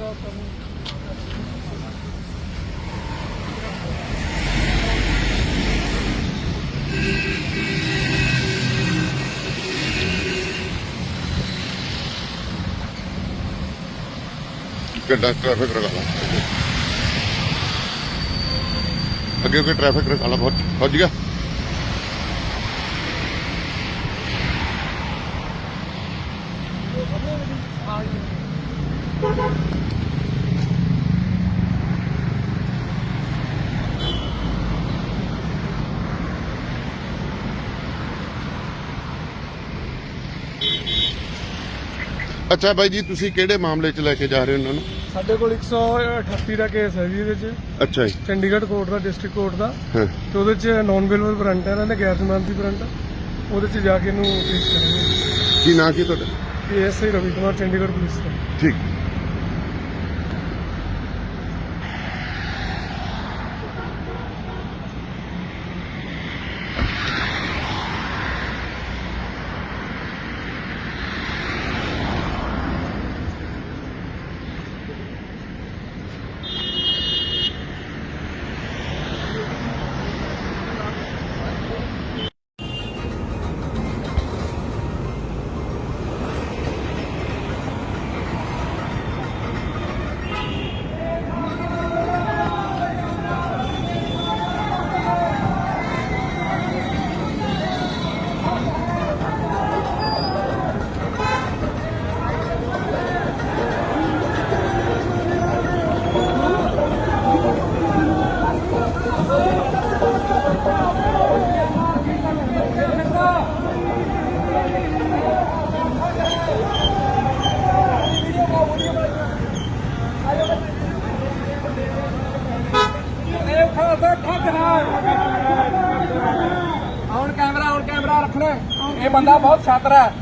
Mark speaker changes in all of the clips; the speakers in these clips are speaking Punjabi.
Speaker 1: ਕਿੰਨਾ ਟ੍ਰੈਫਿਕ ਰਗਾ ਲਾ। ਅੱਗੇ ਕੋਈ ਟ੍ਰੈਫਿਕ ਰਗਾ ਲਾ ਬਹੁਤ। ਫੱਜ ਗਿਆ। ਅੱਛਾ ਬਾਈ ਜੀ ਤੁਸੀਂ ਕਿਹੜੇ ਮਾਮਲੇ 'ਚ ਲੈ ਕੇ ਜਾ ਰਹੇ ਹੋ ਉਹਨਾਂ ਨੂੰ?
Speaker 2: ਸਾਡੇ ਕੋਲ 138 ਦਾ ਕੇਸ ਹੈ ਜੀ ਇਹਦੇ ਚ।
Speaker 1: ਅੱਛਾ ਜੀ।
Speaker 2: ਚੰਡੀਗੜ੍ਹ ਕੋਰਟ ਦਾ ਡਿਸਟ੍ਰਿਕਟ ਕੋਰਟ ਦਾ।
Speaker 1: ਹਾਂ।
Speaker 2: ਤੇ ਉਹਦੇ ਚ ਨਾਨ ਬੇਲਬਲ ਵਾਰੰਟ ਹੈ ਇਹਨਾਂ ਦੇ ਗੈਰ ਜ਼ਮਾਨਤੀ ਵਾਰੰਟ ਉਹਦੇ ਚ ਜਾ ਕੇ ਇਹਨੂੰ ਪੇਸ਼ ਕਰਾਂਗੇ।
Speaker 1: ਕੀ ਨਾਂ ਕੀ ਤੁਹਾਡਾ?
Speaker 2: ਏਐਸਆਈ ਰਵੀ ਕੁਮਾਰ ਚੰਡੀਗੜ੍ਹ ਪੁਲਿਸ ਦਾ
Speaker 1: ਠੀਕ।
Speaker 3: ਆਉਣ ਕੈਮਰਾ ਆਉਣ ਕੈਮਰਾ ਰੱਖਣਾ। ਇਹ ਬੰਦਾ ਬਹੁਤ ਛਾਤਰ ਹੈ।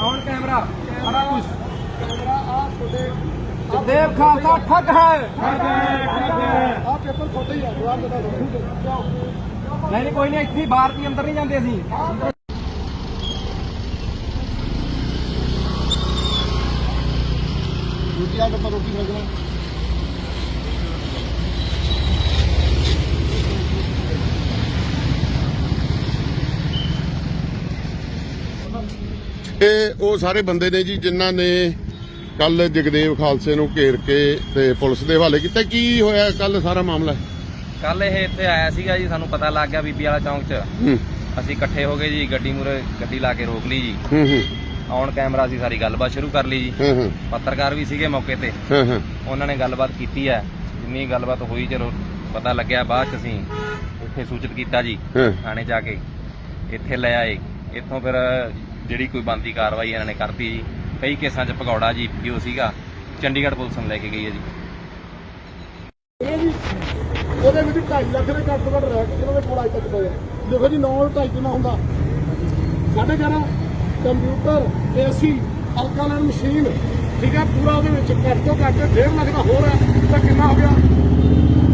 Speaker 3: ਆਉਣ ਕੈਮਰਾ। ਸਾਰਾ ਕੁਝ ਦੇਵ ਖਾਲਸਾ ਠੱਗ ਹੈ।
Speaker 2: ਆ ਪੇਪਰ ਫੋਟੋ ਹੀ ਆ ਜਵਾਬ ਦੇ ਦੋ
Speaker 3: ਨਹੀਂ ਨਹੀਂ ਕੋਈ ਨਹੀਂ ਇੱਥੇ ਬਾਹਰ ਦੀ ਅੰਦਰ ਨਹੀਂ ਜਾਂਦੇ ਅਸੀਂ।
Speaker 2: ਰੋਟੀ ਆ ਕੇ ਰੋਟੀ ਖਾਣਾ
Speaker 1: ਇਹ ਉਹ ਸਾਰੇ ਬੰਦੇ ਨੇ ਜੀ ਜਿਨ੍ਹਾਂ ਨੇ ਕੱਲ ਜਗਦੇਵ ਖਾਲਸੇ ਨੂੰ ਘੇਰ ਕੇ ਤੇ ਪੁਲਿਸ ਦੇ ਹਵਾਲੇ ਕੀਤਾ। ਕੀ ਹੋਇਆ ਕੱਲ ਸਾਰਾ ਮਾਮਲਾ?
Speaker 4: ਕੱਲ ਇਹ ਇੱਥੇ ਆਇਆ ਸੀਗਾ ਜੀ ਸਾਨੂੰ ਪਤਾ ਲੱਗ ਗਿਆ ਬੀਬੀ ਵਾਲਾ ਚੌਂਕ 'ਚ। ਅਸੀਂ ਇਕੱਠੇ ਹੋ ਗਏ ਜੀ ਗੱਡੀ ਮੂਰੇ ਗੱਡੀ ਲਾ ਕੇ ਰੋਕ ਲਈ ਜੀ। ਔਨ ਕੈਮਰਾ ਅਸੀਂ ਸਾਰੀ ਗੱਲਬਾਤ ਸ਼ੁਰੂ ਕਰ ਲਈ ਜੀ। ਪੱਤਰਕਾਰ ਵੀ ਸੀਗੇ ਮੌਕੇ ਤੇ। ਉਹਨਾਂ ਨੇ ਗੱਲਬਾਤ ਕੀਤੀ ਹੈ। ਜਿੰਨੀ ਗੱਲਬਾਤ ਹੋਈ ਚਲੋ ਪਤਾ ਲੱਗਿਆ ਬਾਅਦ 'ਚ ਅਸੀਂ ਇੱਥੇ ਸੂਚਿਤ ਕੀਤਾ ਜੀ ਥਾਣੇ ਜਾ ਕੇ। ਇੱਥੇ ਲੈ ਆਏ। ਇੱਥੋਂ ਫਿਰ ਜਿਹੜੀ ਕੋਈ ਬੰਦੀ ਕਾਰਵਾਈ ਇਹਨਾਂ ਨੇ ਕਰਤੀ ਜੀ। ਕਈ ਕੇਸਾਂ 'ਚ ਭਗੌੜਾ ਜੀ ਜੋ ਸੀਗਾ। ਚੰਡੀਗੜ੍ਹ ਪੁਲਿਸ ਨੂੰ ਲੈ ਕੇ ਗਈ ਹੈ ਜੀ।
Speaker 2: ਉਹਦੇ ਵਿੱਚ 2.5 ਲੱਖ ਦੇ ਘੱਟ ਤੋਂ ਘੱਟ ਰਹਿ ਕੇ ਦੇ ਕੋਲ ਅੱਜ ਤੱਕ ਪਏ ਦੇਖੋ ਜੀ 9 2.5 ਕਿੰਨਾ ਹੁੰਦਾ? ਸਾਡੇ ਘਰ ਕੰਪਿਊਟਰ, ਏਸੀ ਅਲਕਾਲਨ ਮਸ਼ੀਨ, ਠੀਕ ਹੈ, ਪੂਰਾ ਉਹਦੇ ਵਿੱਚ ਘੱਟ ਤੋਂ ਘੱਟ 1.5 ਲੱਖ ਦਾ ਹੋਰ ਹੈ, ਤਾਂ ਕਿੰਨਾ ਹੋ ਗਿਆ?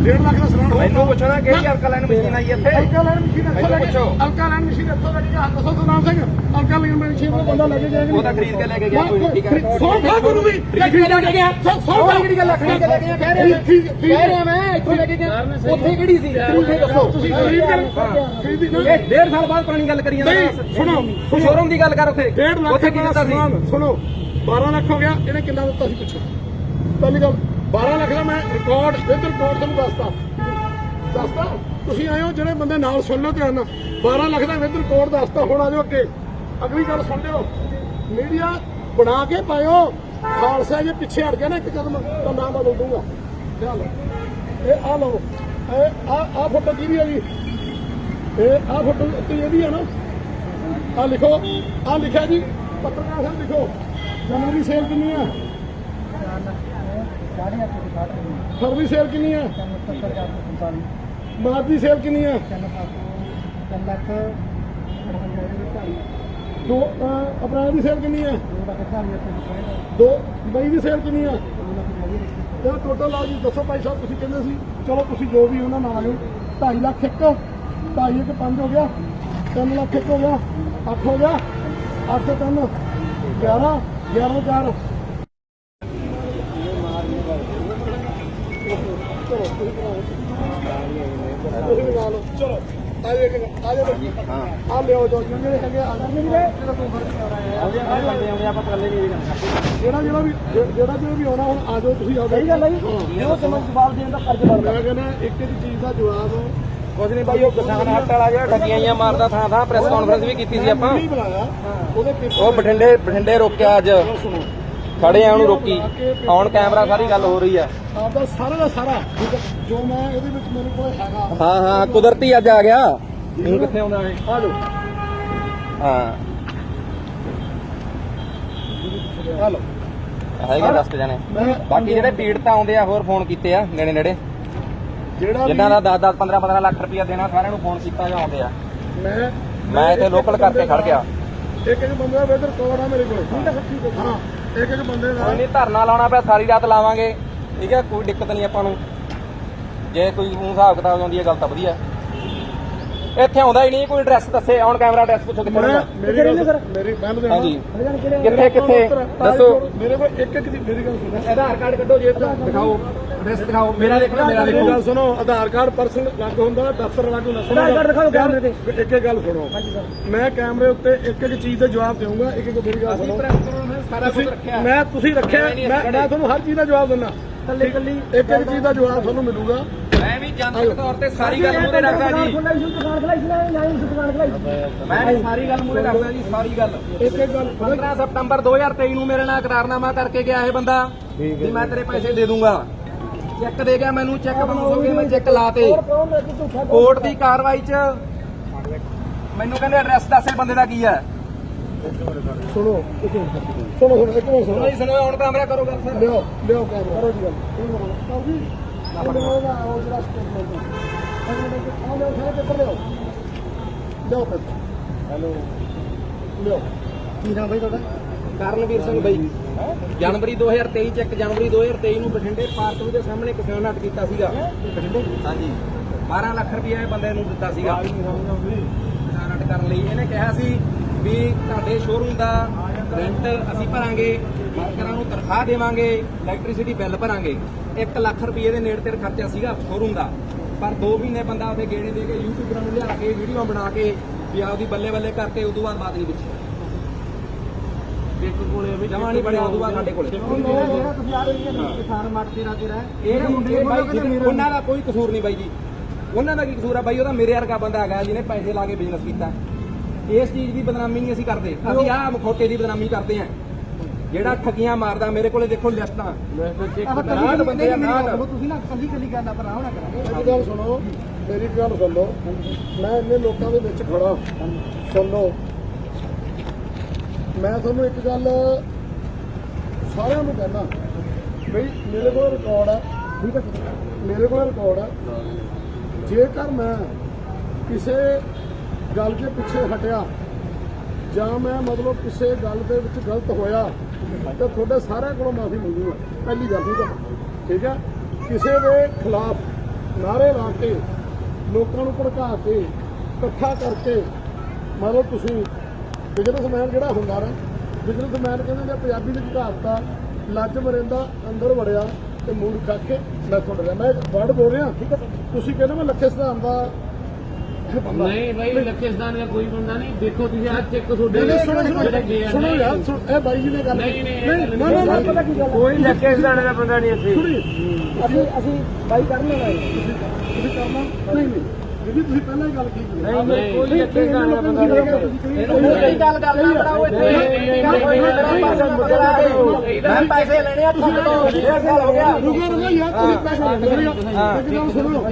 Speaker 2: 1.5 ਲੱਖ ਦਾ ਸਮਾਨ ਹੋਰ
Speaker 4: ਮੈਨੂੰ ਪੁੱਛਣਾ ਕਿਹੜੀ ਅਲਕਲਾਈਨ ਮਸ਼ੀਨ ਆਈ ਇੱਥੇ?
Speaker 2: ਅਲਕਾਲਨ ਮਸ਼ੀਨ ਇੱਥੋਂ
Speaker 4: ਮੈਨੂੰ
Speaker 2: ਲੈ ਕੇ
Speaker 4: ਪੁੱਛੋ।
Speaker 2: ਅਲਕਾਲਨ ਮਸ਼ੀਨ ਇੱਥੋਂ ਲੈ ਕੇ ਗਿਆ ਦੱਸੋ ਸੁਨਾਮ ਸਿੰਘ ਅਲਕਾਲਨ ਮਸ਼ੀਨ ਦਾ ਬੰਦਾ ਲੈ ਕੇ ਗਿਆ
Speaker 4: ਉਹ ਤਾਂ ਖਰੀਦ ਕੇ ਲੈ ਕੇ ਗਿਆ ਕੋਈ ਠੀਕ ਹੈ।
Speaker 2: ਸੌ ਖਾ ਗੁਰੂ ਵੀ
Speaker 3: ਖਰੀਦ ਕੇ ਲੈ ਕੇ ਗਿਆ।
Speaker 2: ਸੌ ਸੌ ਖਾ
Speaker 3: ਕਿਹੜੀ ਗੱਲ ਆ? ਖਰੀਦ ਕੇ ਲੈ ਕੇ ਗਿਆ, ਕਹਿ ਰਹੇ ਆ।
Speaker 2: ਠੀਕ ਠੀਕ
Speaker 3: ਕਹਿ ਰਿਹਾ ਮੈਂ ਇੱਥੇ ਲੈ ਕੇ ਗਿਆ। ਉੱਥੇ ਕਿਹੜੀ ਸੀ? ਉੱਥੇ ਦੱਸੋ।
Speaker 2: ਤੁਸੀਂ ਖਰੀਦ ਕਰ ਖਰੀਦੀ ਨਾ।
Speaker 3: ਇਹ ਡੇਢ ਸਾਲ ਬਾਅਦ ਪੁਰਾਣੀ ਗੱਲ ਕਰੀ ਜਾਂਦਾ
Speaker 2: ਸੁਣੋ,
Speaker 3: ਤੂੰ ਸ਼ੋਰੂਮ ਦੀ ਗੱਲ ਕਰ ਉੱਥੇ।
Speaker 2: ਡੇਢ ਲੱਖ
Speaker 3: ਉੱਥੇ ਕੀ
Speaker 2: ਦਾ
Speaker 3: ਦਿੱਤਾ ਸੀ?
Speaker 2: ਸਮਾਨ। ਸੁਣੋ 12 ਲੱਖ ਹੋ ਗਿਆ। ਇਹਨੇ ਕਿੰਨਾ ਦਿੱਤਾ ਸੀ ਪੁੱਛੋ। ਪਹਿਲੀ ਗੱਲ 12 ਲੱਖ ਦਾ ਮੈਂ ਰਿਕਾਰਡ ਵਿਦ ਰਿਕਾਰਡ ਤੁਹਾਨੂੰ ਦੱਸਤਾ ਦੱਸਤਾ ਤੁਸੀਂ ਆਏ ਹੋ, ਜਿਹੜੇ ਬੰਦੇ ਨਾਲ ਸੁਣ ਲਓ ਧਿਆਨ ਨਾਲ। 12 ਲੱਖ ਦਾ ਵਿਦ ਰਿਕਾਰਡ ਦੱਸਤਾ ਹੁਣ ਆ ਜਾਓ ਅੱਗੇ। ਅਗਲੀ ਗੱਲ ਸੁਣ ਲਿਓ। ਮੀਡੀਆ ਬਣਾ ਕੇ ਪਾਇਓ। ਖਾਲਸਾ ਜੇ ਪਿੱਛੇ ਹਟ ਗਿਆ ਨਾ, ਇੱਕ ਕਦਮ ਤਾਂ ਨਾਮ ਬਦਲ ਦੂੰਗਾ ਚੱਲ ਇਹ ਆ ਲਓ, ਇਹ ਆ ਆ ਫੋਟੋ ਕਿਹਦੀ ਆ ਜੀ? ਇਹ ਆ ਫੋਟੋ ਉੱਤੇ ਇਹਦੀ ਆ ਨਾ। ਆ ਲਿਖੋ ਆ ਲਿਖਿਆ ਜੀ, ਪੱਤਰਕਾਰ ਸਾਹਿਬ ਲਿਖੋ। ਜਨਵਰੀ ਸੇਲ ਕਿੰਨੀ ਆ? ਫਰਵਰੀ ਸੇਲ ਕਿੰਨੀ ਆ? ਦੀ ਸੇਲ ਕਿੰਨੀ ਆ? ਦੋ ਅਹ, ਅਪ੍ਰੈਲ ਦੀ ਸੇਲ ਕਿੰਨੀ ਆ? ਦੋ ਮਈ ਦੀ ਸੇਲ ਕਿੰਨੀ ਆ? ਇਹ ਟੋਟਲ ਆ ਜੀ ਦੱਸੋ ਭਾਈ ਸਾਹਿਬ ਤੁਸੀਂ ਕਹਿੰਦੇ ਸੀ ਚਲੋ ਤੁਸੀਂ ਜੋ ਵੀ ਉਹਨਾਂ ਨਾਲ ਆਇਓ 2.5 ਲੱਖ ਇੱਕ 2.5 ਇੱਕ 5 ਹੋ ਗਿਆ 3 ਲੱਖ ਇੱਕ ਹੋ ਗਿਆ 8 ਹੋ ਗਿਆ 8 ਤੇ 3 11 11 4 ਚਲੋ ਤੁਸੀਂ ਬਣਾਓ ਤੁਸੀਂ ਬਣਾ ਲਓ ਚਲੋ ਆ ਜਾਓ ਇੱਕ- ਆ ਜਾਓ ਬੱਜੀ ਆ ਲਿਓ ਜੋ ਜਿਹੜੇ ਹੈਗੇ ਆ ਜਾਣਗੇ ਵੀਰੇ ਜਿਹੜਾ ਕੋਈ ਫ਼ਰਕ ਨਹੀਂ ਆਉਣਾ ਹੈ
Speaker 3: ਆਪਾਂ ਥੱਲੇ ਨਹੀਂ
Speaker 2: ਜਿਹੜਾ ਜਿਹੜਾ ਵੀ ਜਿਹੜਾ ਜਿਹੜਾ ਵੀ ਆਉਣਾ ਹੁਣ ਆ ਜਾਓ ਤੁਸੀਂ ਆਓ ਸਹੀ ਗੱਲ ਹੈ
Speaker 3: ਇਹੋ ਤੇ ਜਵਾਬ ਦੇਣ ਦਾ ਫਰਜ਼ ਬਣਦਾ।
Speaker 2: ਮੈਂ ਕਹਿੰਦਾ ਇੱਕ ਇੱਕ ਚੀਜ਼ ਦਾ ਜਵਾਬ
Speaker 3: ਕੁਝ ਨਹੀਂ ਬਾਈ ਉਹ ਕਿਸਾਨ ਹੱਟ ਵਾਲਾ ਜਿਹੜਾ ਠੱਗੀਆਂ ਜਿਹੀਆਂ ਮਾਰਦਾ ਥਾਂ ਥਾਂ ਪ੍ਰੈਸ ਕਾਨਫਰੰਸ ਵੀ ਕੀਤੀ ਸੀ ਆਪਾਂ।
Speaker 2: ਨਹੀਂ ਬੁਲਾਇਆ। ਉਹਦੇ ਪੇਪਰ
Speaker 3: ਉਹ ਬਠਿੰਡੇ ਬਠਿੰਡੇ ਰੋਕਿਆ ਅੱਜ। ਖੜੇ ਆ ਉਹਨੂੰ ਰੋਕੀ। ਔਨ ਕੈਮਰਾ ਸਾਰੀ ਗੱਲ ਹੋ ਰਹੀ ਆ।
Speaker 2: ਆਪਦਾ ਸਾਰਾ ਦਾ ਸਾਰਾ ਜੋ ਮੈਂ ਇਹਦੇ ਵਿੱਚ ਮੇਰੇ ਕੋਲ ਹੈਗਾ।
Speaker 3: ਹਾਂ ਹਾਂ ਕੁਦਰਤੀ ਅੱਜ ਆ ਗਿਆ। ਹੁਣ ਕਿੱਥੇ ਆਉਂਦਾ ਹੈ
Speaker 2: ਆ
Speaker 3: ਹਾਂ
Speaker 2: ਆ ਲਓ
Speaker 3: ਹੈਗੇ 10 ਜਣੇ
Speaker 2: ਮੈਂ
Speaker 3: ਬਾਕੀ ਜਿਹੜੇ ਪੀੜਤ ਆਉਂਦੇ ਆ ਹੋਰ ਫੋਨ ਕੀਤੇ ਆ ਨੇੜੇ ਨੇੜੇ।
Speaker 2: ਜਿਹੜਾ
Speaker 3: ਜਿਨ੍ਹਾਂ ਦਾ 10 10 15 15 ਲੱਖ ਰੁਪਇਆ ਦੇਣਾ ਸਾਰਿਆਂ ਨੂੰ ਫੋਨ ਕੀਤਾ ਜਾਂ ਆਉਂਦੇ ਆ।
Speaker 2: ਮੈਂ
Speaker 3: ਮੈਂ ਇੱਥੇ ਲੋਕਲ ਕਰਕੇ ਖੜ ਗਿਆ।
Speaker 2: ਇੱਕ ਇੱਕ ਬੰਦੇ ਦਾ ਵੇਦਰ ਕੋਡ ਆ ਮੇਰੇ ਕੋਲ। ਹਾਂ। ਇੱਕ ਇੱਕ ਬੰਦੇ ਦਾ
Speaker 3: ਕੋਈ ਨਹੀਂ ਧਰਨਾ ਲਾਉਣਾ ਪਿਆ ਸਾਰੀ ਰਾਤ ਲਾਵਾਂਗੇ। ਠੀਕ ਹੈ ਕੋਈ ਦਿੱਕਤ ਨਹੀਂ ਆਪਾਂ ਨੂੰ। ਜੇ ਕੋਈ ਊਂ ਹਿਸਾਬ ਕਿਤਾਬ ਆਉਂਦੀ ਹੈ ਗੱਲ ਤਾਂ ਵਧੀਆ। ਇੱਥੇ ਆਉਂਦਾ ਹੀ ਨਹੀਂ ਕੋਈ ਐਡਰੈਸ ਦੱਸੇ ਔਨ ਕੈਮਰਾ ਐਡਰੈਸ ਪੁੱਛੋ ਕਿੱਥੇ
Speaker 2: ਮੈਂ
Speaker 3: ਰਹਿੰਦਾ
Speaker 2: ਮੇਰੀ ਗੱਲ ਮੇਰੀ ਮੈਂ ਦੇਣਾ।
Speaker 3: ਹਾਂਜੀ। ਕਿੱਥੇ? ਕਿੱਥੇ ਦੱਸੋ।
Speaker 2: ਮੇਰੇ ਕੋਲ ਇੱਕ ਇੱਕ ਦੀ ਮੇਰੀ ਗੱਲ ਸੁਣੋ।
Speaker 3: ਆਧਾਰ ਕਾਰਡ ਕੱਢੋ ਜੇਬ ਤੋਂ ਦਿਖਾਓ। ਐਡਰੈਸ ਦਿਖਾਓ। ਮੇਰਾ ਦੇਖਣਾ ਮੇਰਾ ਦੇਖੋ।
Speaker 2: ਗੱਲ ਸੁਣੋ ਆਧਾਰ ਕਾਰਡ ਪਰਸਨ ਲੱਗ ਹੁੰਦਾ ਦਫ਼ਤਰ ਲੱਗ ਹੁੰਦਾ। ਸੁਣੋ
Speaker 3: ਆਧਾਰ ਕਾਰਡ ਦਿਖਾਓ ਕੈਮਰੇ ਤੇ।
Speaker 2: ਇੱਕ ਇੱਕ ਗੱਲ ਸੁਣੋ। ਮੈਂ ਕੈਮਰੇ ਉੱਤੇ ਇੱਕ ਇੱਕ ਚੀਜ਼ ਦਾ ਜਵਾਬ ਦੇਵਾਂਗਾ ਇੱਕ ਇੱਕ ਮੇਰੀ ਗੱਲ ਸੁਣੋ।
Speaker 3: ਸਾਰਾ ਕੁਝ
Speaker 2: ਤੁਸੀਂ-
Speaker 3: ਰੱਖਿਆ।
Speaker 2: ਮੈਂ ਤੁਸੀਂ ਰੱਖਿਆ। ਮੈਂ ਤੁਹਾਨੂੰ ਹਰ ਚੀਜ਼ ਦਾ ਜਵਾਬ ਦਿੰਦਾ। ਕੱਲੀ ਕੱਲੀ ਇੱਕ ਇੱਕ ਚੀਜ਼ ਦਾ ਜਵਾਬ ਤੁਹਾਨੂੰ ਮਿਲੂਗਾ।
Speaker 3: ਮੈਂ ਵੀ ਜਨਤਕ ਤੌਰ ਤੇ ਸਾਰੀ ਗੱਲ ਮੂਹਰੇ ਰੱਖਦਾ ਜੀ। ਮੈਂ ਵੀ ਸਾਰੀ ਗੱਲ ਮੂਹਰੇ ਰੱਖਦਾ ਜੀ ਸਾਰੀ ਗੱਲ।
Speaker 2: ਇੱਕ ਇੱਕ ਗੱਲ
Speaker 3: 15 ਸਤੰਬਰ 2023 ਨੂੰ ਮੇਰੇ ਨਾਲ ਕਰਾਰਨਾਮਾ ਕਰਕੇ ਗਿਆ ਇਹ ਬੰਦਾ ਵੀ ਮੈਂ ਤੇਰੇ ਪੈਸੇ ਦੇ ਦੂੰਗਾ। ਚੈੱਕ ਦੇ ਗਿਆ ਮੈਨੂੰ ਚੈੱਕ ਬਣਾਉ ਕੇ ਮੈਂ ਚੈੱਕ ਲਾਤੇ। ਕੋਰਟ ਦੀ ਕਾਰਵਾਈ 'ਚ ਮੈਨੂੰ ਕਹਿੰਦੇ ਐਡਰੈਸ ਦੱਸ ਬੰਦੇ ਦਾ ਕੀ ਹੈ।
Speaker 2: ਸੁਣੋ ਇੱਕ ਮਿੰਟ ਸੁਣੋ ਸੁਣੋ ਇੱਕ ਮਿੰਟ ਸੁਣੋ।
Speaker 3: ਨਹੀਂ ਸੁਣੋ ਹੁਣ ਕੈਮਰਾ ਕਰੋ ਗੱਲ ਸਰ।
Speaker 2: ਲਿਓ ਲਿਓ ਕੈਮਰਾ। ਕਰੋ ਜੀ ਗੱਲ। ਕਰੋ ਜੀ। ਉਹ ਲਿਓ ਉਹ ਜਿਹੜਾ ਸਟੇਟਮੈਂਟ ਹੈ। ਆਹ ਲਿਓ ਸਾਰੇ ਪੇਪਰ ਲਿਓ ਲਿਓ ਪੇਪਰ। ਹੈਲੋ। ਲਿਓ ਕੀ ਨਾਮ ਬਈ ਤੁਹਾਡਾ?
Speaker 3: ਕਰਨਵੀਰ ਸਿੰਘ ਬਈ। ਜਨਵਰੀ 2023 ਚ 1 ਜਨਵਰੀ 2023 ਨੂੰ ਬਠਿੰਡੇ ਪਾਰਕ ਦੇ ਸਾਹਮਣੇ ਕਿਸਾਨ ਹੱਟ ਕੀਤਾ ਸੀਗਾ। ਹਾਂਜੀ। 12 ਲੱਖ ਰੁਪਏ ਬੰਦੇ ਨੂੰ ਦਿੱਤਾ ਸੀਗਾ। ਕਿਸਾਨ ਹੱਟ ਕਰਨ ਲਈ। ਇਹਨੇ ਕਿਹਾ ਸੀ ਵੀ ਤੁਹਾਡੇ ਸ਼ੋਰੂਮ ਦਾ ਰੈਂਟ ਅਸੀਂ ਭਰਾਂਗੇ ਵਰਕਰਾਂ ਨੂੰ ਤਨਖਾਹ ਦੇਵਾਂਗੇ ਇਲੈਕਟ੍ਰਿਸਿਟੀ ਬਿੱਲ ਭਰਾਂਗੇ। 1 ਲੱਖ ਰੁਪਏ ਦੇ ਨੇੜੇ ਤੇੜ ਖਰਚਾ ਸੀਗਾ ਸ਼ੋਰੂਮ ਦਾ। ਪਰ 2 ਮਹੀਨੇ ਬੰਦਾ ਉਹਦੇ ਗੇੜੇ ਦੇ ਕੇ ਯੂਟਿਊਬਰਾਂ ਨੂੰ ਲਿਆ ਕੇ ਵੀਡੀਓ ਬਣਾ ਕੇ ਵੀ ਆਪਦੀ ਬੱਲੇ ਬੱਲੇ ਕਰਤੇ ਉਦੋਂ ਬਾਅਦ ਬਾਤ ਨਹੀਂ ਵਿੱਚ। ਜਮਾ ਨਹੀਂ ਬਣਿਆ ਉਦੋਂ ਬਾਅਦ ਸਾਡੇ ਕੋਲੇ।
Speaker 2: ਤੁਸੀਂ ਆ ਰਹੀ ਹੈ ਕਿਸਾਨ ਮਾਰ ਤੇਰਾ ਤੇਰਾ
Speaker 3: ਇਹ ਮੁੰਡੇ ਬਾਈ ਜੀ, ਉਹਨਾਂ ਦਾ ਕੋਈ ਕਸੂਰ ਨਹੀਂ ਬਾਈ ਜੀ। ਉਹਨਾਂ ਦਾ ਕੀ ਕਸੂਰ ਆ ਬਾਈ ਉਹਦਾ ਮੇਰੇ ਵਰਗਾ ਬੰਦਾ ਹੈਗਾ ਜਿਹਨੇ ਪੈਸੇ ਲਾ ਕੇ ਬਿਜ਼ਨਸ ਕੀਤਾ। ਇਸ ਚੀਜ਼ ਦੀ ਬਦਨਾਮੀ ਨਹੀਂ ਅਸੀਂ ਕਰਦੇ। ਅਸੀਂ ਆਹ ਮਖੌਟੇ ਦੀ ਬਦਨਾਮੀ ਕਰਦੇ ਹਾਂ। ਜਿਹੜਾ ਠੱਗੀਆਂ ਮਾਰਦਾ ਮੇਰੇ ਕੋਲੇ ਦੇਖੋ ਲਿਸਟਾਂ। ਨਾਟ ਬੰਦੇ ਆ ਨਾਟ
Speaker 2: ਤੁਸੀਂ ਨਾ ਕੱਲੀ ਕੱਲੀ ਗੱਲ ਆ ਪਰ ਆਉਣਾ ਕਰਾਂ। ਇੱਕ ਗੱਲ ਸੁਣੋ ਮੇਰੀ ਗੱਲ ਸੁਣ। ਲਓ ਮੈਂ ਇੰਨੇ ਲੋਕਾਂ ਦੇ ਵਿੱਚ ਖੜਾ ਸੁਣ। ਲਓ ਮੈਂ ਤੁਹਾਨੂੰ ਇੱਕ ਗੱਲ ਸਾਰਿਆਂ ਨੂੰ ਕਹਿਣਾ। ਬਈ ਮੇਰੇ ਕੋਲ ਰਿਕਾਰਡ ਹੈ ਠੀਕ ਹੈ ਮੇਰੇ ਕੋਲ ਰਿਕਾਰਡ ਹੈ ਜੇਕਰ ਮੈਂ ਕਿਸੇ ਗੱਲ ਦੇ ਪਿੱਛੇ ਹਟਿਆ। ਜਾਂ ਮੈਂ ਮਤਲਬ ਕਿਸੇ ਗੱਲ ਦੇ ਵਿੱਚ ਗਲਤ ਹੋਇਆ, ਤਾਂ ਤੁਹਾਡੇ ਸਾਰਿਆਂ ਕੋਲੋਂ ਮਾਫੀ ਮੰਗੂਗਾ। ਪਹਿਲੀ ਗੱਲ ਠੀਕ ਹੈ ਠੀਕ ਹੈ ਕਿਸੇ ਦੇ ਖਿਲਾਫ ਨਾਰੇ ਲਾ ਕੇ, ਲੋਕਾਂ ਨੂੰ ਭੜਕਾ ਕੇ, ਇਕੱਠਾ ਕਰਕੇ, ਮਤਲਬ ਤੁਸੀਂ ਬਿਜ਼ਨਸਮੈਨ ਜਿਹੜਾ ਹੁੰਦਾ ਨਾ, ਬਿਜ਼ਨਸਮੈਨ ਕਹਿੰਦੇ ਨੇ ਪੰਜਾਬੀ ਵਿੱਚ ਕਹਾਵਤ ਲੱਜ ਮਰਿੰਦਾ, ਅੰਦਰ ਵੜਿਆ ਤੇ ਮੂੰਹ ਖਾਕੇ ਮੈਂ ਤੁਹਾਡੇ ਨਾਲ ਮੈਂ ਵਰਡ ਬੋਲ ਰਿਹਾ, ਠੀਕ ਹੈ ਤੁਸੀਂ ਕਹਿੰਦੇ ਮੈਂ ਲੱਖੇ ਸਿਧਾਂਤ ਦਾ
Speaker 5: ਨਹੀਂ ਭਾਈ ਲਖੇਸਤਾਨ ਦਾ ਕੋਈ ਬੰਦਾ ਨਹੀਂ। ਦੇਖੋ ਤੁਸੀਂ ਆ ਚੈੱਕ ਤੁਹਾਡੇ
Speaker 2: ਨਹੀਂ, ਨਹੀਂ, ਸੁਣੋ ਸੁਣੋ
Speaker 5: ਜਿਹੜੇ ਗਏ ਆ,
Speaker 2: ਸੁਣੋ
Speaker 5: ਨਹੀਂ।
Speaker 2: ਯਾਰ ਸੁਣੋ, ਇਹ ਬਾਈ ਜੀ ਨੇ ਗੱਲ
Speaker 5: ਨਹੀਂ, ਨਹੀਂ,
Speaker 2: ਨਹੀਂ ਨਾ ਨਾ ਨਾ ਪਤਾ ਕੀ ਗੱਲ
Speaker 5: ਕੋਈ ਲਖੇਸਤਾਨ ਦਾ ਬੰਦਾ ਨਹੀਂ ਇੱਥੇ
Speaker 2: ਅਸੀਂ ਅਸੀਂ ਬਾਈ ਕਰਨ ਲੈਣਾ ਤੁਸੀਂ ਕਰਨਾ? ਨਹੀਂ ਨਹੀਂ। ਜਿਹੜੀ ਤੁਸੀਂ ਪਹਿਲਾਂ ਹੀ ਗੱਲ ਕੀਤੀ ਹੈ
Speaker 5: ਨਹੀਂ, ਨਹੀਂ, ਕੋਈ ਲਖੇਸਤਾਨ ਦਾ ਬੰਦਾ ਨਹੀਂ ਇੱਥੇ।
Speaker 3: ਇਹਨੂੰ ਕਈ ਗੱਲ ਕਰਨਾ ਬਣਾਓ ਇੱਥੇ। ਮੈਂ ਪੈਸੇ ਲੈਣੇ ਆ ਤੁਹਾਡੇ ਤੋਂ ਡੇਢ ਸਾਲ ਹੋ ਗਿਆ।
Speaker 2: ਰੁਕੋ ਰੁਕੋ ਯਾਰ ਤੁਸੀਂ ਪੈਸਾ ਲੈ ਲਿਆ ਇੱਕ ਗੱਲ ਸੁਣੋ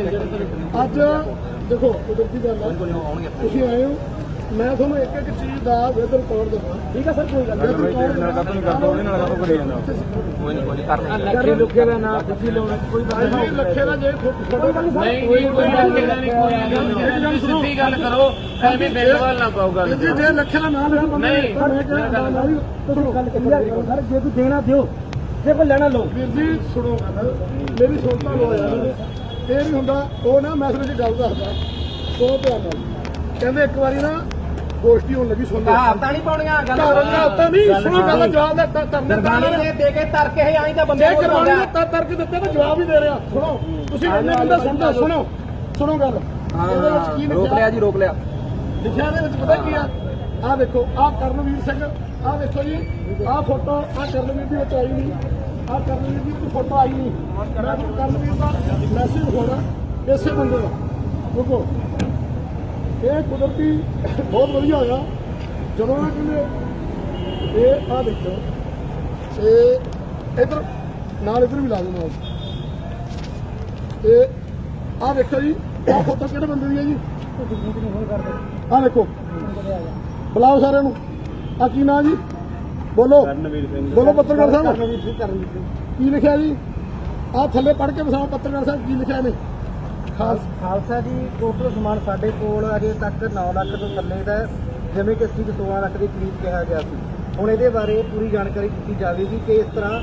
Speaker 2: ਅੱਜ ਦੇਖੋ ਕੁਦਰਤੀ ਗੱਲ ਹੈ ਤੁਸੀਂ ਆਏ ਹੋ ਮੈਂ ਤੁਹਾਨੂੰ ਇੱਕ ਇੱਕ ਚੀਜ਼ ਦਾ ਵਿਦ ਰਿਕਾਰਡ ਦੇਵਾਂ ਠੀਕ ਹੈ ਸਰ ਕੋਈ ਗੱਲ ਨਹੀਂ ਨਾਲ ਤਾਂ ਨਹੀਂ ਕਰਦਾ ਉਹਦੇ ਨਾਲ ਤਾਂ ਕਰੀ ਜਾਂਦਾ
Speaker 3: ਕੋਈ ਨਹੀਂ ਕੋਈ ਨਹੀਂ ਕਰਨਾ
Speaker 5: ਲੱਖੇ ਲੁੱਖੇ ਦਾ ਨਾਮ ਤੁਸੀਂ ਲਾਉਣਾ ਕੋਈ
Speaker 2: ਭਾਈ ਜੀ ਲੱਖੇ ਦਾ ਜੇ ਫੋਟੋ
Speaker 5: ਨਹੀਂ ਕੋਈ ਕੋਈ ਲੱਖੇ ਦਾ ਨਹੀਂ ਕੋਈ ਗੱਲ ਸਿੱਧੀ ਗੱਲ ਕਰੋ ਐਵੇਂ ਬੇਗਵਾਲ ਨਾ ਪਾਓ ਗੱਲ
Speaker 2: ਜੀ ਜੇ ਲੱਖੇ ਦਾ ਨਾਮ ਬੰਦਾ
Speaker 5: ਨਹੀਂ।
Speaker 2: ਤਾਂ ਮੈਂ ਨਹੀਂ ਤੁਸੀਂ ਗੱਲ ਕਰੋ ਸਰ ਜੇ ਤੁਸੀਂ ਦੇਣਾ ਦਿਓ ਜੇ ਕੋਈ ਲੈਣਾ ਲਓ ਵੀਰ ਜੀ ਸੁਣੋ ਗੱਲ ਮੇਰੀ ਸੁਣਤਾ ਲੋ ਯਾਰ ਇਹ ਨਹੀਂ ਹੁੰਦਾ ਉਹ ਨਾ ਮੈਂ ਤੁਹਾਨੂੰ ਗੱਲ ਦੱਸਦਾ ਸੋ ਧਿਆਨ ਨਾਲ ਕਹਿੰਦੇ ਇੱਕ ਵਾਰੀ ਨਾ ਗੋਸ਼ਟੀ ਹੋਣ ਲੱਗੀ ਸੁਣ ਲਓ
Speaker 3: ਕਹਾਵਤਾਂ ਨਹੀਂ ਪਾਉਣੀਆਂ ਗੱਲ
Speaker 2: ਤਾਂ ਨਹੀਂ ਸੁਣੋ ਗੱਲ ਦਾ ਜਵਾਬ ਦਾ ਤਾਂ ਤਰਨੇ
Speaker 3: ਦਰਬਾਨੀ ਨੇ ਦੇ ਕੇ ਤਰ ਕੇ ਆਈ ਤਾਂ ਬੰਦੇ
Speaker 2: ਇਹ
Speaker 3: ਕੋਲ
Speaker 2: ਕਰਵਾਉਣੀ ਤਾਂ ਤਰ ਕੇ ਦਿੱਤੇ ਮੈਂ ਜਵਾਬ ਹੀ ਦੇ ਰਿਹਾ। ਸੁਣੋ ਤੁਸੀਂ ਇੰਨੇ ਬੰਦਾ ਸੁਣਦਾ ਸੁਣੋ ਸੁਣੋ ਗੱਲ। ਇਹਦੇ ਵਿੱਚ ਕੀ
Speaker 3: ਰੋਕ ਲਿਆ ਜੀ ਰੋਕ ਲਿਆ।
Speaker 2: ਲਿਖਿਆ ਇਹਦੇ ਵਿੱਚ ਪਤਾ ਕੀ ਆ? ਆਹ ਦੇਖੋ ਆਹ ਕਰਨਵੀਰ ਸਿੰਘ ਆਹ ਦੇਖੋ ਜੀ ਆਹ ਫੋਟੋ ਆਹ ਕਰਨਵੀਰ ਦੀ ਵਿੱਚ ਆਈ ਨਹੀਂ। ਆਹ ਕਰਨਵੀਰ ਦੀ ਫੋਟੋ ਆਈ ਨਹੀਂ। ਮੈਂ ਕਰਨਵੀਰ ਦਾ ਮੈਸੇਜ ਹੋਣਾ ਇਸੇ ਬੰਦੇ ਦਾ। ਦੇਖੋ ਇਹ ਕੁਦਰਤੀ ਬਹੁਤ ਵਧੀਆ ਹੋਇਆ ਜਦੋਂ ਨਾ ਕਹਿੰਦੇ ਇਹ ਆਹ ਦੇਖੋ ਇਹ ਇਧਰ ਨਾਲ ਇਧਰ ਵੀ ਲਾ ਦਿਓ ਨਾਲ। ਇਹ ਆਹ ਦੇਖੋ ਜੀ ਆਹ ਫੋਟੋ ਕਿਹੜੇ ਬੰਦੇ ਦੀ ਹੈ ਜੀ? ਆਹ ਦੇਖੋ ਬੁਲਾਓ ਸਾਰਿਆਂ ਨੂੰ। ਆ ਕੀ ਨਾਂ ਜੀ? ਬੋਲੋ। ਬੋਲੋ ਪੱਤਰਕਾਰ ਸਾਹਿਬ। ਕੀ ਲਿਖਿਆ ਜੀ? ਆਹ ਥੱਲੇ ਪੜ੍ਹ ਕੇ ਵਿਖਾਓ ਪੱਤਰਕਾਰ ਸਾਹਿਬ ਕੀ ਲਿਖਿਆ ਨੇ? ਖਾਸ
Speaker 6: ਖਾਲਸਾ ਜੀ ਟੋਟਲ ਸਮਾਨ ਸਾਡੇ ਕੋਲ ਅਜੇ ਤੱਕ 9 ਲੱਖ ਤੋਂ ਥੱਲੇ ਦਾ ਹੈ, ਜਿਵੇਂ ਕਿ ਅਸੀਂ 16 ਲੱਖ ਦੇ ਕਰੀਬ ਕਿਹਾ ਗਿਆ ਸੀ। ਹੁਣ ਇਹਦੇ ਬਾਰੇ ਪੂਰੀ ਜਾਣਕਾਰੀ ਦਿੱਤੀ ਜਾਵੇਗੀ ਕਿ ਇਸ ਤਰ੍ਹਾਂ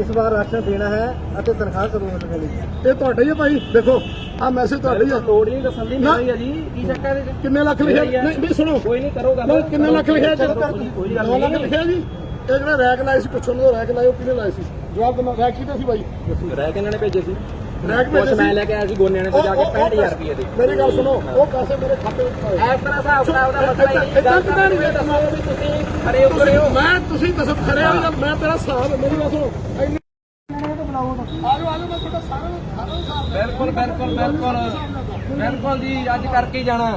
Speaker 6: ਇਸ ਵਾਰ ਰਾਸ਼ਨ ਦੇਣਾ ਹੈ ਅਤੇ ਤਨਖਾਹ ਕਦੋਂ ਮਿਲਣੀ ਹੈ।
Speaker 2: ਇਹ ਤੁਹਾਡਾ ਹੀ ਹੈ ਭਾਈ ਦੇਖੋ ਆਹ ਮੈਸੇਜ ਤੁਹਾਡਾ ਹੀ ਆ।
Speaker 3: ਤੋੜ ਨਹੀਂ ਦੱਸਣ ਦੀ
Speaker 2: ਨਾ।
Speaker 3: ਨਹੀਂ ਹੈ ਜੀ ਕੀ ਚੱਕਰ ਇਹਦੇ 'ਚ?
Speaker 2: ਕਿੰਨੇ ਲੱਖ ਲਿਖਿਆ ਨਹੀਂ ਨਹੀਂ ਸੁਣੋ।
Speaker 3: ਕੋਈ ਨਹੀਂ ਕਰੋ ਗੱਲ
Speaker 2: ਨਹੀਂ ਕਿੰਨੇ ਲੱਖ ਲਿਖਿਆ ਜੀ?
Speaker 3: ਕੋਈ ਗੱਲ
Speaker 2: 9 ਲੱਖ
Speaker 3: ਨਹੀਂ।
Speaker 2: ਲਿਖਿਆ ਜੀ? ਇਹ ਜਿਹੜਾ ਰੈਕ ਲਾਇਆ ਸੀ ਪੁੱਛੋ ਨੂੰ ਰੈਕ ਲਾਇਆ ਉਹ ਕਿਹਨੇ ਲਾਇਆ ਸੀ? ਜਵਾਬ ਦੇਣਾ ਰੈਕ ਕਿਹਦਾ ਸੀ ਭਾਈ?
Speaker 3: ਰਹਿ ਕੇ ਇਹਨਾਂ ਨੇ ਭੇਜੇ ਸੀ।
Speaker 2: ਰੈਕ
Speaker 3: ਕੁਛ
Speaker 2: ਭੇਜਿਆ
Speaker 3: ਮੈਂ ਲੈ ਕੇ ਆਇਆ ਸੀ ਗੋਨਿਆਂ ਨੇ ਤੋਂ ਜਾ ਕੇ 65000 ਰੁਪਏ ਦੇ।
Speaker 2: ਮੇਰੀ ਗੱਲ ਸੁਣੋ ਉਹ ਪੈਸੇ ਮੇਰੇ ਖਾਤੇ ਵਿੱਚ ਪਾਏ।
Speaker 3: ਇਸ ਤਰ੍ਹਾਂ ਹਿਸਾਬ ਕਿਤਾਬ ਦਾ ਮਸਲਾ ਹੀ ਗੱਲ
Speaker 2: ਕਿੱਦਾਂ ਨਹੀਂ
Speaker 3: ਇਹ ਦੱਸੋ ਵੀ ਤੁਸੀਂ ਖਰੇ ਉਤਰੇ ਹੋ।
Speaker 2: ਮੈਂ ਤੁਸੀਂ ਦੱਸੋ ਵਾਲੀ ਗੱਲ ਮੈਂ ਤੇਰਾ ਹਿਸਾਬ ਮੇਰੀ ਗੱਲ ਸੁਣੋ।
Speaker 3: ਬਿਲਕੁਲ ਬਿਲਕੁਲ ਬਿਲਕੁਲ। ਬਿਲਕੁਲ ਜੀ ਅੱਜ ਕਰਕੇ ਹੀ ਜਾਣਾ।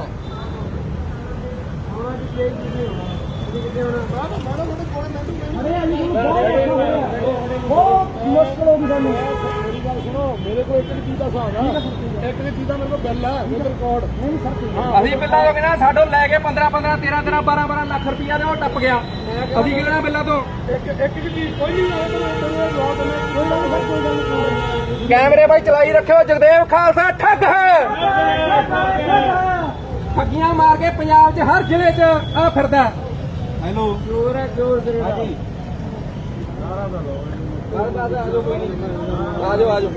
Speaker 2: ਬਹੁਤ ਮੁਸ਼ਕਲ ਹੋ ਗਈ ਸਾਨੂੰ ਮੇਰੀ ਸੁਣੋ ਮੇਰੇ ਕੋਲ ਇੱਕ ਚੀਜ਼ ਦਾ ਹਿਸਾਬ ਆ। ਇੱਕ ਚੀਜ਼ ਦਾ ਮੇਰੇ ਕੋਲ ਬਿੱਲ ਹੈ ਵਿਦ ਰਿਕਾਰਡ ਨਹੀਂ ਸਰ
Speaker 3: ਅਸੀਂ ਬਿੱਲਾਂ ਤੋਂ ਬਿਨਾਂ ਸਾਡੋਂ ਲੈ ਕੇ 15 15 13 13 12 12 ਲੱਖ ਰੁਪਈਆ ਦੇ ਉਹ ਟੱਪ ਗਿਆ। ਅਸੀਂ ਕਿਹੜਾ ਬਿੱਲਾਂ ਤੋਂ?
Speaker 2: ਇੱਕ ਇੱਕ ਇੱਕ ਚੀਜ਼ ਕੋਈ ਨਹੀਂ ਆਇਆ ਤੈਨੂੰ ਤੈਨੂੰ ਜਵਾਬ ਦੇਣਾ ਕੋਈ ਗੱਲ ਨਹੀਂ ਕੋਈ ਗੱਲ ਨਹੀਂ
Speaker 3: ਕੈਮਰੇ ਬਾਈ ਚਲਾਈ ਰੱਖਿਓ ਜਗਦੇਵ ਖਾਲਸਾ ਠੱਗ ਹੈ! ਠੱਗੀਆਂ ਮਾਰ ਕੇ ਪੰਜਾਬ 'ਚ ਹਰ ਜ਼ਿਲ੍ਹੇ 'ਚ ਆ ਫਿਰਦਾ। ਹੈਲੋ। ਜੋਰ ਹੈ ਜੋਰ ਸਿਰੇ ਹਾਂਜੀ ਆਜੋ ਕੋਈ ਨਹੀਂ ਆਜੋ। ਆਜੋ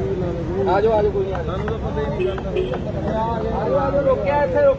Speaker 3: ਆਜੋ ਆਜੋ ਕੋਈ ਨਹੀਂ ਆਜੋ। ਸਾਨੂੰ ਤਾਂ ਪਤਾ ਹੀ ਨਹੀਂ ਆਜੋ ਆਜੋ, ਰੋਕਿਆ ਇੱਥੇ